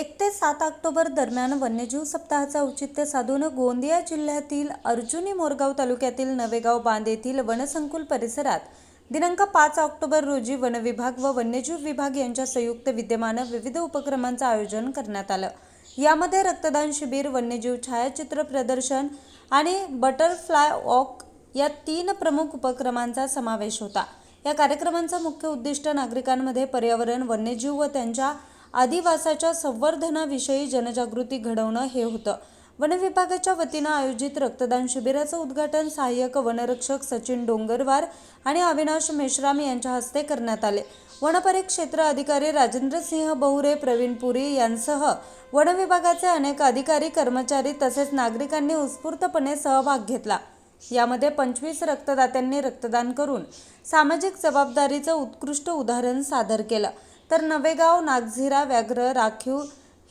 एक ते सात ऑक्टोबर दरम्यान वन्यजीव सप्ताहाचं औचित्य साधून गोंदिया जिल्ह्यातील अर्जुनी मोरगाव तालुक्यातील नवेगाव बांध येथील वनसंकुल परिसरात दिनांक पाच ऑक्टोबर रोजी वनविभाग व वन्यजीव विभाग यांच्या संयुक्त विद्यमानं विविध उपक्रमांचं आयोजन करण्यात आलं. यामध्ये रक्तदान शिबिर वन्यजीव छायाचित्र प्रदर्शन आणि बटरफ्लाय वॉक या तीन प्रमुख उपक्रमांचा समावेश होता. या कार्यक्रमांचं मुख्य उद्दिष्ट नागरिकांमध्ये पर्यावरण वन्यजीव व त्यांच्या आदिवासाच्या संवर्धनाविषयी जनजागृती घडवणं हे होतं. वनविभागाच्या वतीनं आयोजित रक्तदान शिबिराचं उद्घाटन सहाय्यक वनरक्षक सचिन डोंगरवार आणि अविनाश मेश्राम यांच्या हस्ते करण्यात आले. वनपरिक्षेत्र अधिकारी राजेंद्र सिंह बहुरे प्रवीण पुरी यांसह वनविभागाचे अनेक अधिकारी कर्मचारी तसेच नागरिकांनी उत्स्फूर्तपणे सहभाग घेतला. यामध्ये पंचवीस रक्तदात्यांनी रक्तदान करून सामाजिक जबाबदारीचं उत्कृष्ट उदाहरण सादर केलं. तर नवेगाव नागझिरा व्याघ्र राखीव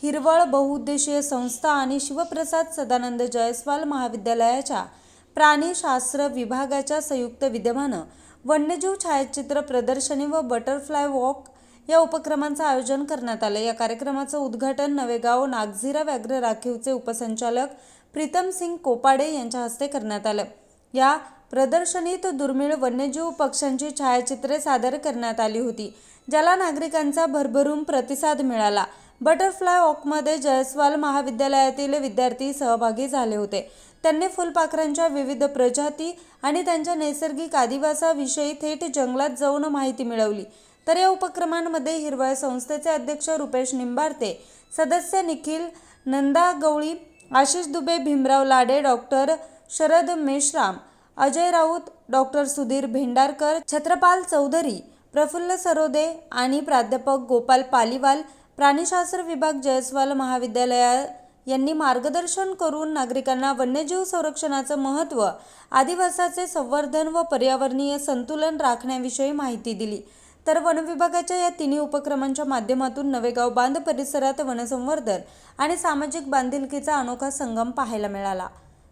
हिरवळ बहुउद्देशीय संस्था आणि शिवप्रसाद सदानंद जयस्वाल महाविद्यालयाच्या प्राणीशास्त्र विभागाच्या संयुक्त विद्यमानं वन्यजीव छायाचित्र प्रदर्शनी व बटरफ्लाय वॉक या उपक्रमांचं आयोजन करण्यात आलं. या कार्यक्रमाचं उद्घाटन नवेगाव नागझिरा व्याघ्र राखीवचे उपसंचालक प्रीतम सिंग कोपाडे यांच्या हस्ते करण्यात आलं. या प्रदर्शनीत दुर्मिळ वन्यजीव पक्ष्यांची छायाचित्रे सादर करण्यात आली होती ज्याला नागरिकांचा भरभरून प्रतिसाद मिळाला. बटरफ्लाय वॉकमध्ये जयस्वाल महाविद्यालयातील विद्यार्थी सहभागी झाले होते. त्यांनी फुलपाखरांच्या विविध प्रजाती आणि त्यांच्या नैसर्गिक आदिवासाविषयी थेट जंगलात जाऊन माहिती मिळवली. तर या उपक्रमांमध्ये हिरवळ संस्थेचे अध्यक्ष रुपेश निंबारते सदस्य निखिल नंदा गवळी आशिष दुबे भीमराव लाडे डॉक्टर शरद मेश्राम अजय राऊत डॉक्टर सुधीर भेंडारकर छत्रपाल चौधरी प्रफुल्ल सरोदे आणि प्राध्यापक गोपाल पालीवाल प्राणीशास्त्र विभाग जयस्वाल महाविद्यालया यांनी मार्गदर्शन करून नागरिकांना वन्यजीव संरक्षणाचं महत्त्व आदिवासाचे संवर्धन व पर्यावरणीय संतुलन राखण्याविषयी माहिती दिली. तर वनविभागाच्या या तिन्ही उपक्रमांच्या माध्यमातून नवेगाव बांध परिसरात वनसंवर्धन आणि सामाजिक बांधिलकीचा अनोखा संगम पाहायला मिळाला.